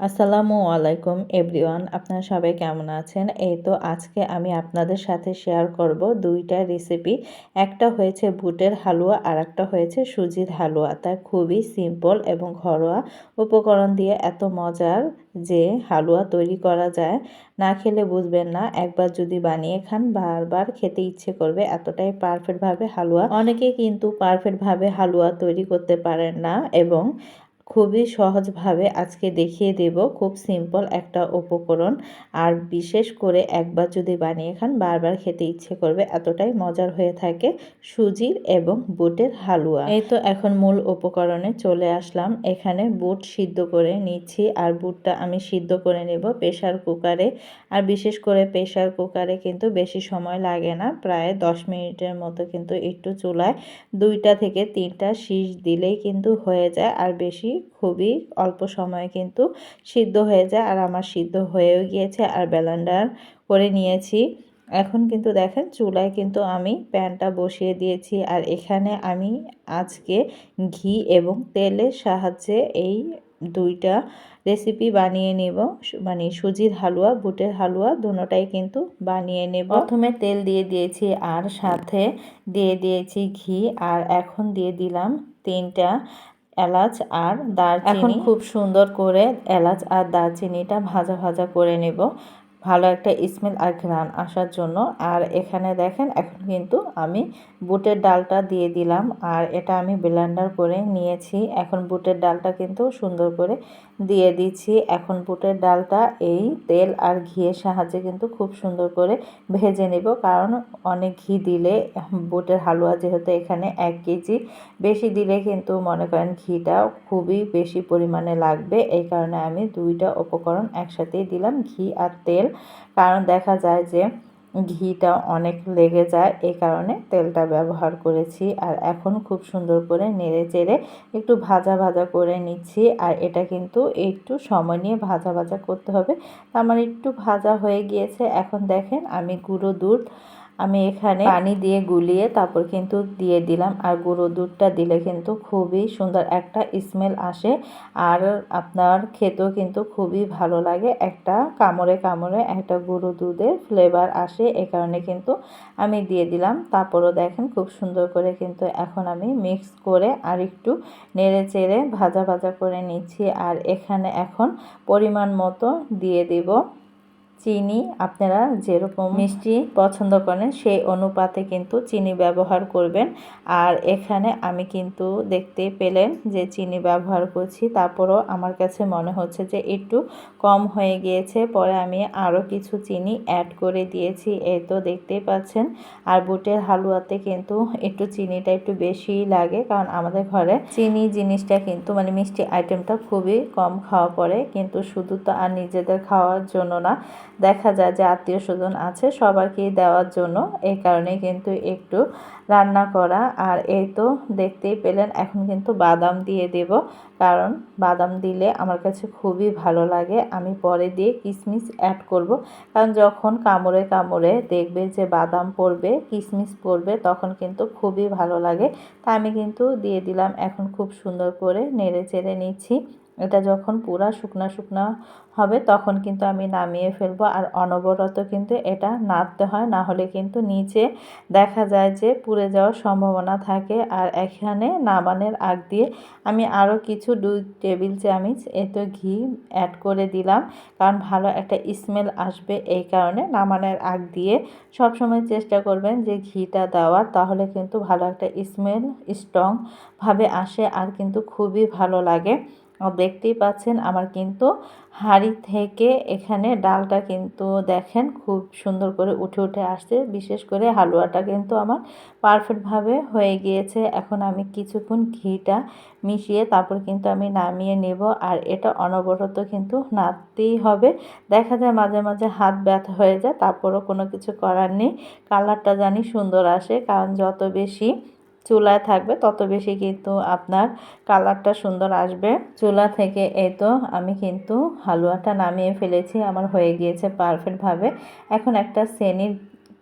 আসসালামু আলাইকুম এভরিওয়ান, আপনারা সবাই কেমন আছেন? এই তো আজকে আমি আপনাদের সাথে শেয়ার করব দুইটা রেসিপি। একটা হয়েছে বুটের হালুয়া আর একটা হয়েছে সুজির হালুয়া। তা খুবই সিম্পল এবং ঘরোয়া উপকরণ দিয়ে এত মজার যে হালুয়া তৈরি করা যায়, না খেলে বুঝবেন না। একবার যদি বানিয়ে খান, বারবার খেতে ইচ্ছে করবে। এতটাই পারফেক্টভাবে হালুয়া। অনেকে কিন্তু পারফেক্টভাবে হালুয়া তৈরি করতে পারেন না এবং খুবই সহজভাবে আজকে দেখিয়ে দেব। খুব সিম্পল একটা উপকরণ। আর বিশেষ করে একবার যদি বানিয়ে খান, বারবার খেতে ইচ্ছে করবে, এতটাই মজার হয়ে থাকে। সুজির এবং বুটের হালুয়া। এই তো এখন মূল উপকরণে চলে আসলাম। এখানে বুট সিদ্ধ করে নিচ্ছি। আর বুটটা আমি সিদ্ধ করে নেব প্রেশার কুকারে। আর বিশেষ করে প্রেশার কুকারে কিন্তু বেশি সময় লাগে না। প্রায় দশ মিনিটের মতো কিন্তু একটু চুলায় দুইটা থেকে তিনটা শীষ দিলেই কিন্তু হয়ে যায়। আর বেশি খুবই অল্প সময়ে কিন্তু সিদ্ধ হয়ে যায়। আর আমার সিদ্ধ হয়েও গিয়েছে আর ব্যালান্ডার করে নিয়েছি। এখন কিন্তু দেখেন চুলায় কিন্তু আমি প্যানটা বসিয়ে দিয়েছি। আর এখানে আমি আজকে ঘি এবং তেলের সাহায্যে এই দুইটা রেসিপি বানিয়ে নেব। মানে সুজির হালুয়া, বুটের হালুয়া দুটোটাই কিন্তু বানিয়ে নেব। প্রথমে তেল দিয়ে দিয়েছি আর সাথে দিয়ে দিয়েছি ঘি। আর এখন দিয়ে দিলাম তিনটা এলাচ আর দারচিনি। এখন খুব সুন্দর করে এলাচ আর দারচিনিটা ভাজা ভাজা করে নেব। ভালো একটা স্মেল আর ঘ্রাণ আসার জন্য। আর এখানে দেখেন, এখন কিন্তু আমি বুটের ডালটা দিয়ে দিলাম। আর এটা আমি ব্লেন্ডার করে নিয়েছি। এখন বুটের ডালটা কিন্তু সুন্দর করে দিয়ে দিচ্ছি। এখন বুটের ডালটা এই তেল আর ঘিয়ের সাহায্যে কিন্তু খুব সুন্দর করে ভেজে নেব। কারণ অনেক ঘি দিলে বুটের হালুয়া যেহেতু এখানে এক কেজি, বেশি দিলে কিন্তু মনে করেন ঘিটা খুবই বেশি পরিমাণে লাগবে। এই কারণে আমি দুইটা উপকরণ একসাথেই দিলাম, ঘি আর তেল। কারণ দেখা যায় যে ঘিটা অনেক লেগে যায় এই কারণে তেলটা ব্যবহার করেছি। আর এখন খুব সুন্দর করে নেড়ে চেড়ে একটু ভাজা ভাজা করে নিচ্ছি। আর এটা কিন্তু একটু সময় নিয়ে ভাজা ভাজা করতে হবে। আমার একটু ভাজা হয়ে গিয়েছে। এখন দেখেন আমি গুঁড়ো দুধ আমি এখানে পানি দিয়ে গুলিয়ে তারপর কিন্তু দিয়ে দিলাম। আর গুঁড়ো দুধটা দিলে কিন্তু খুবই সুন্দর একটা স্মেল আসে। আর আপনার খেতেও কিন্তু খুবই ভালো লাগে। একটা কামড়ে কামড়ে একটা গুঁড়ো দুধের ফ্লেভার আসে। এ কারণে কিন্তু আমি দিয়ে দিলাম। তারপরও দেখেন খুব সুন্দর করে কিন্তু এখন আমি মিক্স করে আর একটু নেড়ে চেড়ে ভাজা ভাজা করে নিচ্ছি। আর এখানে এখন পরিমাণ মতো দিয়ে দেব। চিনি আপনারা যেরকম মিষ্টি পছন্দ করেন, সেই অনুপাতে কিন্তু চিনি ব্যবহার করবেন। আর এখানে আমি কিন্তু দেখতে পেলেন যে চিনি ব্যবহার করছি, তারপরও আমার কাছে মনে হচ্ছে যে একটু কম হয়ে গিয়েছে। পরে আমি আরও কিছু চিনি অ্যাড করে দিয়েছি, এই তো দেখতেই পাচ্ছেন। আর বুটের হালুয়াতে কিন্তু একটু চিনিটা একটু বেশি লাগে, কারণ আমাদের ঘরে চিনি জিনিসটা কিন্তু মানে মিষ্টি আইটেমটা খুবই কম খাওয়া পড়ে। কিন্তু শুধু তো আর নিজেদের খাওয়ার জন্য না দেখা যায় যে আত্মীয় স্বজন আছে সবাইকেই দেওয়ার জন্য। এই কারণে কিন্তু একটু রান্না করা। আর এই তো দেখতেই পেলেন, এখন কিন্তু বাদাম দিয়ে দেব। কারণ বাদাম দিলে আমার কাছে খুবই ভালো লাগে। আমি পরে দিয়ে কিশমিশ অ্যাড করব। কারণ যখন কামড়ে কামড়ে দেখবে যে বাদাম পড়বে কিশমিশ পড়বে, তখন কিন্তু খুবই ভালো লাগে। তা আমি কিন্তু দিয়ে দিলাম। এখন খুব সুন্দর করে নেড়ে চেড়ে নিচ্ছি। এটা যখন পুরা শুকনা শুকনা হবে, তখন কিন্তু আমি নামিয়ে ফেলব। আর অনবরত কিন্তু এটা নাড়তে হয়, না হলে কিন্তু নিচে দেখা যায় যে পুড়ে যাওয়ার সম্ভাবনা থাকে। আর এখানে নামানের আগ দিয়ে আমি আরও কিছু দুই টেবিল চামিচ এতে ঘি অ্যাড করে দিলাম, কারণ ভালো একটা স্মেল আসবে এই কারণে। নামানের আগ দিয়ে সবসময় চেষ্টা করবেন যে ঘিটা দেওয়ার, তাহলে কিন্তু ভালো একটা স্মেল স্ট্রংভাবে আসে, আর কিন্তু খুবই ভালো লাগে। দেখতেই পাচ্ছেন আমার কিন্তু হাঁড়ি থেকে এখানে ডালটা কিন্তু দেখেন খুব সুন্দর করে উঠে উঠে আসছে। বিশেষ করে হালুয়াটা কিন্তু আমার পারফেক্টভাবে হয়ে গিয়েছে। এখন আমি কিছুক্ষণ ঘিটা মিশিয়ে তারপর কিন্তু আমি নামিয়ে নেব আর এটা অনবরত কিন্তু নাড়তেই হবে। দেখা যায় মাঝে মাঝে হাত ব্যথা হয়ে যায়, তারপরও কোনো কিছু করার নেই। কালারটা জানি সুন্দর আসে, কারণ যত বেশি চুলায় থাকবে, তত বেশি কিন্তু আপনার কালারটা সুন্দর আসবে। চুলা থেকে এই তো আমি কিন্তু হালুয়াটা নামিয়ে ফেলেছি, আমার হয়ে গিয়েছে পারফেক্টভাবে এখন একটা সেনির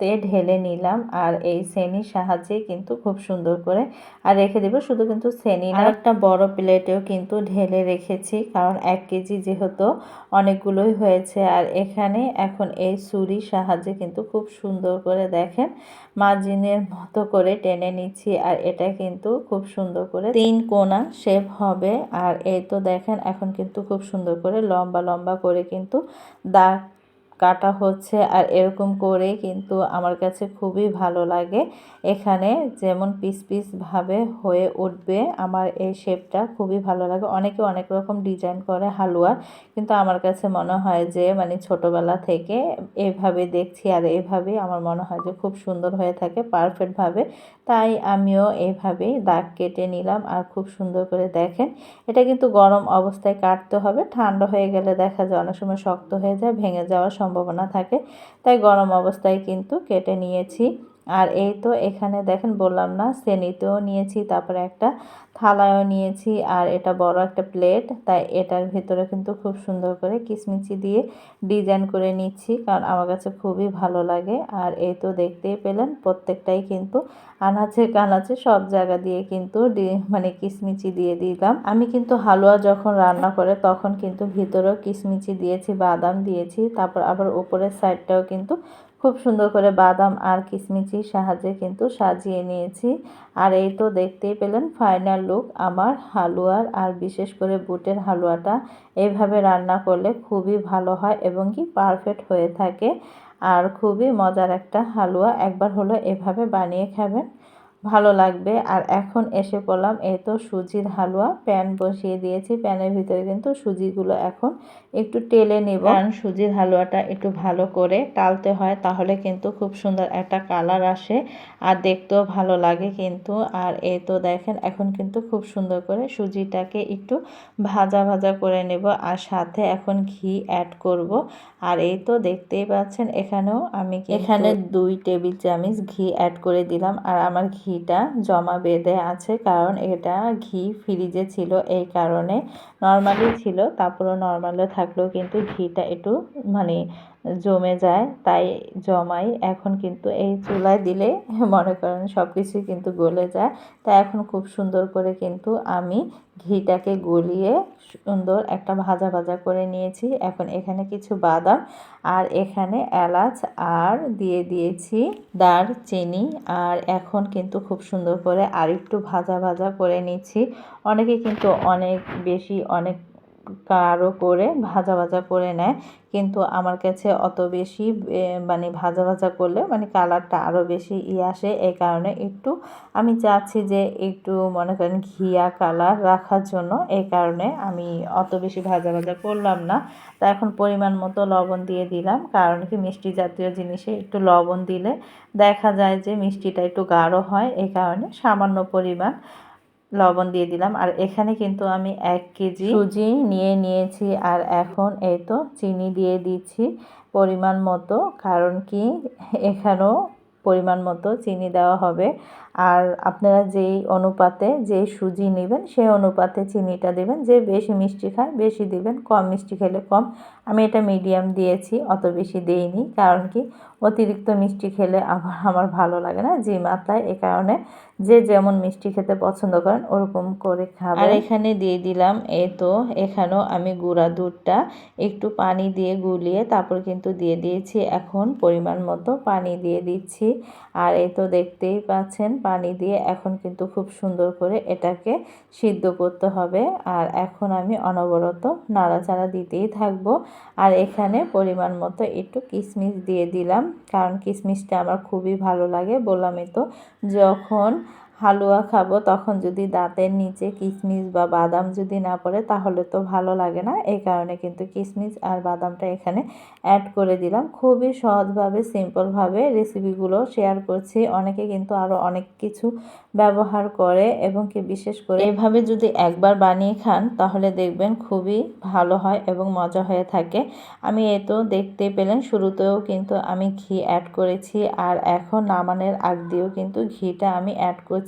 তে ঢেলে নিলাম আর এই সেনির সাহায্যে কিন্তু খুব সুন্দর করে। আর রেখে দেবো শুধু কিন্তু সেনি না। একটা বড় প্লেটেও কিন্তু ঢেলে রেখেছি কারণ এক কেজি যেহেতু অনেকগুলোই হয়েছে। আর এখানে এখন এই ছুরির সাহায্যে কিন্তু খুব সুন্দর করে দেখেন মার্জিনের মতো করে টেনে নিচ্ছি আর এটা কিন্তু খুব সুন্দর করে তিন কোনা শেপ হবে। আর এই তো দেখেন এখন কিন্তু খুব সুন্দর করে লম্বা লম্বা করে কিন্তু দাগ কাটা হচ্ছে আর এরকম করে কিন্তু আমার কাছে খুবই ভালো লাগে। এখানে যেমন পিস পিস ভাবে হয়ে উঠবে আমার এই শেপটা খুবই ভালো লাগে। অনেকে অনেক রকম ডিজাইন করে হালুয়া, কিন্তু আমার কাছে মনে হয় যে মানে ছোটবেলা থেকে এভাবে দেখছি আর এভাবেই আমার মনে হয় যে খুব সুন্দর হয়ে থাকে পারফেক্টভাবে তাই আমিও এইভাবেই দাগ কেটে নিলাম আর খুব সুন্দর করে দেখেন। এটা কিন্তু গরম অবস্থায় কাটতে হবে, ঠান্ডা হয়ে গেলে দেখা যায় অনেক সময় শক্ত হয়ে যায়, ভেঙে যাওয়ার সম্ভাবনা থাকে। তাই গরম অবস্থায় কিন্তু কেটে নিয়েছি। আর এই তো এখানে দেখেন বললাম না, শ্রেণীতেও নিয়েছি, তারপরে একটা থালায়ও নিয়েছি, আর এটা বড় একটা প্লেট তাই এটার ভিতরে কিন্তু খুব সুন্দর করে কিসমিচি দিয়ে ডিজাইন করে নিচ্ছি, কারণ আমার কাছে খুবই ভালো লাগে। আর এই তো দেখতেই পেলেন, প্রত্যেকটাই কিন্তু আনাচে কানাচে সব জায়গা দিয়ে কিন্তু মানে কিসমিচি দিয়ে দিলাম। আমি কিন্তু হালুয়া যখন রান্না করে, তখন কিন্তু ভিতরেও কিসমিচি দিয়েছি, বাদাম দিয়েছি, তারপর আবার উপরের সাইডটাও কিন্তু খুব সুন্দর করে বাদাম আর কিশমিচির সাহায্যে কিন্তু সাজিয়ে নিয়েছি। আর এই তো দেখতেই পেলেন ফাইনাল লুক আমার হালুয়ার আর বিশেষ করে বুটের হালুয়াটা। এভাবে রান্না করলে খুবই ভালো হয় এবং কি পারফেক্ট হয়ে থাকে। আর খুবই মজার একটা হালুয়া, একবার হলো এভাবে বানিয়ে খাবেন। ভালো লাগবে। আর এখন এসে পড়লাম এই তো সুজির হালুয়া। প্যান বসিয়ে দিয়েছি। প্যানের ভিতরে কিন্তু সুজিগুলো এখন একটু টেলে নেব। কারণ সুজির হালুয়াটা একটু ভালো করে টালতে হয় তাহলে কিন্তু খুব সুন্দর একটা কালার আসে আর দেখতেও ভালো লাগে কিন্তু। আর এই তো দেখেন এখন কিন্তু খুব সুন্দর করে সুজিটাকে একটু ভাজা ভাজা করে নেব আর সাথে এখন ঘি অ্যাড করব। আর এই তো দেখতেই পাচ্ছেন এখানেও আমি এখানে দুই টেবিল চামচ ঘি অ্যাড করে দিলাম। আর আমার ঘিটা জমা বেঁধে আছে, কারণ এটা ঘি ফ্রিজে ছিল এই কারণে। নর্মালি ছিল, তারপরেও নর্মালে থাকলেও কিন্তু ঘিটা একটু মানে জমে যায়, তাই জমাই এখন কিন্তু এই চুলায় দিলে মনে করেন সব কিছুই কিন্তু গলে যায়। তাই এখন খুব সুন্দর করে কিন্তু আমি ঘিটাকে গলিয়ে সুন্দর একটা ভাজা ভাজা করে নিয়েছি। এখন এখানে কিছু বাদাম আর এখানে এলাচ আর দিয়ে দিয়েছি দারচিনি। আর এখন কিন্তু খুব সুন্দর করে আর একটু ভাজা ভাজা করে নিচ্ছি। অনেকে কিন্তু অনেক বেশি অনেক কারও করে, ভাজা ভাজা করে নেয়। কিন্তু আমার কাছে অত বেশি মানে ভাজা ভাজা করলে মানে কালারটা আরও বেশি ই আসে। এই কারণে একটু আমি চাচ্ছি যে একটু মনে করেন ঘিয়া কালার রাখার জন্য। এই কারণে আমি অত বেশি ভাজা ভাজা করলাম না। তা এখন পরিমাণ মতো লবণ দিয়ে দিলাম। কারণ কি মিষ্টি জাতীয় জিনিসে একটু লবণ দিলে দেখা যায় যে মিষ্টিটা একটু গাঢ় হয়। এই কারণে সামান্য পরিমাণ লবণ দিয়ে দিলাম। আর এখানে কিন্তু আমি এক কেজি সুজি নিয়ে নিয়েছি। আর এখন এই তো চিনি দিয়ে দিচ্ছি পরিমাণ মতো, কারণ কি এখানেও পরিমাণ মতো চিনি দেওয়া হবে। আর আপনারা যেই অনুপাতে যে সুজি নেবেন, সেই অনুপাতে চিনিটা দেবেন। যে বেশি মিষ্টি খায়, বেশি দিবেন। কম মিষ্টি খেলে কম। আমি এটা মিডিয়াম দিয়েছি, অত বেশি দেইনি। কারণ কি অতিরিক্ত মিষ্টি খেলে আবার আমার ভালো লাগে না, যে মাথায় এ কারণে যে যেমন মিষ্টি খেতে পছন্দ করেন ওরকম করে খাবেন আর এখানে দিয়ে দিলাম, এ তো এখানেও আমি গুঁড়া দুধটা একটু পানি দিয়ে গুলিয়ে তারপর কিন্তু দিয়ে দিয়েছি, এখন পরিমাণ মতো পানি দিয়ে দিচ্ছি। আর এই তো দেখতেই পাচ্ছেন, পানি দিয়ে এখন কিন্তু খুব সুন্দর করে এটাকে সিদ্ধ করতে হবে। আর এখন আমি অনবরত নাড়াচাড়া দিতেই থাকব। আর এখানে পরিমাণ মতো একটু কিশমিশ দিয়ে দিলাম কারণ কিশমিশটা আমার খুবই ভালো লাগে বললামই তো। যখন হালুয়া খাব, তখন যদি দাঁতের নিচে কিশমিশ বা বাদাম যদি না পড়ে, তাহলে তো ভালো লাগে না। এই কারণে কিন্তু কিশমিশ আর বাদামটা এখানে অ্যাড করে দিলাম। খুবই সহজভাবে সিম্পলভাবে রেসিপিগুলো শেয়ার করছি। অনেকে কিন্তু আরও অনেক কিছু ব্যবহার করে এবং কি বিশেষ করে এভাবে যদি একবার বানিয়ে খান, তাহলে দেখবেন খুবই ভালো হয় এবং মজা হয়ে থাকে। আমি এ তো দেখতে পেলেন, শুরুতেও কিন্তু আমি ঘি অ্যাড করেছি। আর এখন নামানের আগ দিয়েও কিন্তু ঘিটা আমি অ্যাড করছি।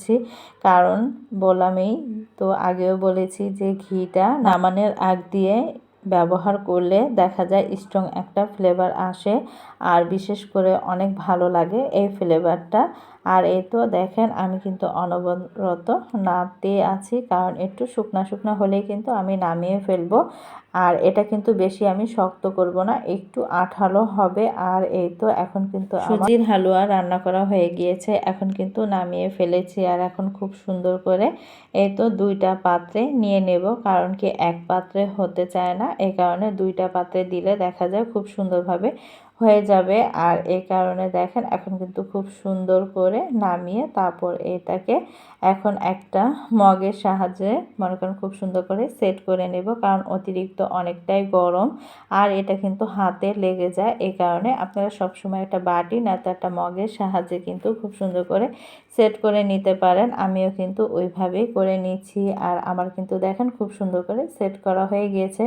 কারণ বললামই তো আগেও বলেছি যে ঘিটা নামানের আগ দিয়ে ব্যবহার করলে দেখা যায় স্ট্রং একটা ফ্লেভার আসে। আর বিশেষ করে অনেক ভালো লাগে এই ফ্লেভারটা আর এই তো দেখেন, আমি কিন্তু অনবরত নাড়তে আছি, কারণ একটু শুকনা শুকনা হলেই কিন্তু আমি নামিয়ে ফেলব। আর এটা কিন্তু বেশি আমি শক্ত করব না, একটু আঠালো হবে। আর এই তো এখন কিন্তু সুজির হালুয়া রান্না করা হয়ে গিয়েছে, এখন কিন্তু নামিয়ে ফেলেছি। আর এখন খুব সুন্দর করে এই তো দুইটা পাত্রে নিয়ে নেব, কারণ কি এক পাত্রে হতে চায় না। এই কারণে দুইটা পাত্রে দিলে দেখা যায় খুব সুন্দরভাবে হয়ে যাবে। আর এই কারণে দেখেন এখন কিন্তু খুব সুন্দর করে নামিয়ে তারপর এটাকে এখন একটা মগের সাহায্যে মনে করেন খুব সুন্দর করে সেট করে নেব, কারণ অতিরিক্ত অনেকটাই গরম। আর এটা কিন্তু হাতে লেগে যায় এই কারণে আপনারা সবসময় একটা বাটি না তো একটা মগের সাহায্যে কিন্তু খুব সুন্দর করে সেট করে নিতে পারেন। আমিও কিন্তু ওইভাবেই করে নিচ্ছি, আর আমার কিন্তু দেখেন খুব সুন্দর করে সেট করা হয়ে গিয়েছে।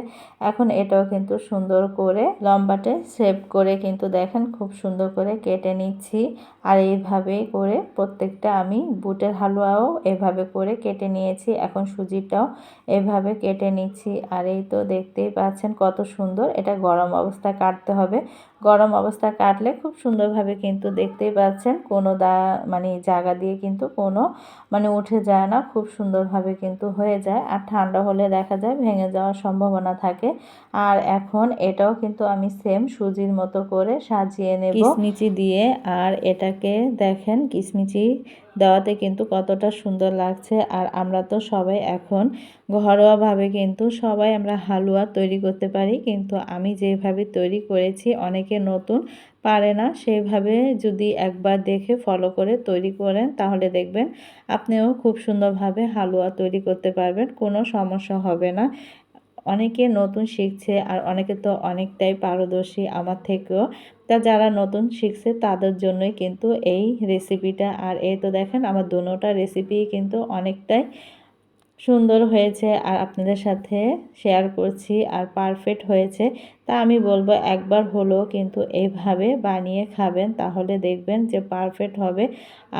এখন এটাও কিন্তু সুন্দর করে লম্বাটে শেপ করে কিন্তু দেখেন খুব সুন্দর করে কেটে নিচ্ছি, আর এইভাবে করে প্রত্যেকটা আমি বুটের হালুয়াও এভাবে করে কেটে নিয়েছি। এখন সুজিটাও এভাবে কেটে নিচ্ছি। আর এই তো দেখতেই পাচ্ছেন কত সুন্দর। এটা গরম অবস্থায় কাটতে হবে। গরম অবস্থা কাটলে খুব সুন্দরভাবে কিন্তু দেখতেই পাচ্ছেন কোনো দা মানে জায়গা দিয়ে কিন্তু কোনো মানে উঠে যায় না, খুব সুন্দরভাবে কিন্তু হয়ে যায়। আর ঠান্ডা হলে দেখা যায় ভেঙে যাওয়ার সম্ভাবনা থাকে। আর এখন এটাও কিন্তু আমি সেম সুজির মতো করে সাজিয়ে নেব। কিসমিচি দিয়ে, আর এটাকে দেখেন কিসমিচি দেওয়াতে কিন্তু কতটা সুন্দর লাগছে। আর আমরা তো সবাই এখন ঘরোয়াভাবে কিন্তু সবাই আমরা হালুয়া তৈরি করতে পারি। কিন্তু আমি যেভাবে তৈরি করেছি অনেকে নতুন পারে না, সেইভাবে যদি একবার দেখে ফলো করে তৈরি করেন, তাহলে দেখবেন আপনিও খুব সুন্দরভাবে হালুয়া তৈরি করতে পারবেন, কোনো সমস্যা হবে না। অনেকে নতুন শিখছে আর অনেকে তো অনেকটাই পারদর্শী আমার থেকেও। তা যারা নতুন শিখছে, তাদের জন্যই কিন্তু এই রেসিপিটা আর এই তো দেখেন, আমার দুটোটা রেসিপি কিন্তু অনেকটাই সুন্দর হয়েছে আর আপনাদের সাথে শেয়ার করছি আর পারফেক্ট হয়েছে। তা আমি বলব একবার হলো কিন্তু এইভাবে বানিয়ে খাবেন, তাহলে দেখবেন যে পারফেক্ট হবে।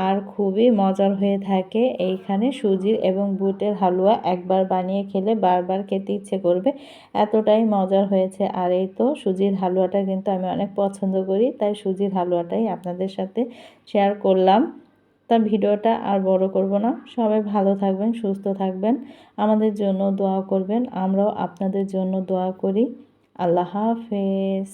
আর খুবই মজার হয়ে থাকে এইখানে সুজির এবং বুটের হালুয়া একবার বানিয়ে খেলে বারবার খেতে ইচ্ছে করবে। এতটাই মজার হয়েছে। আর এই তো সুজির হালুয়াটা কিন্তু আমি অনেক পছন্দ করি, তাই সুজির হালুয়াটাই আপনাদের সাথে শেয়ার করলাম। তার ভিডিওটা আর বড় করব না। সবাই ভালো থাকবেন, সুস্থ থাকবেন। আমাদের জন্য দোয়া করবেন। আমরাও আপনাদের জন্য দোয়া করি। আল্লাহ হাফেজ।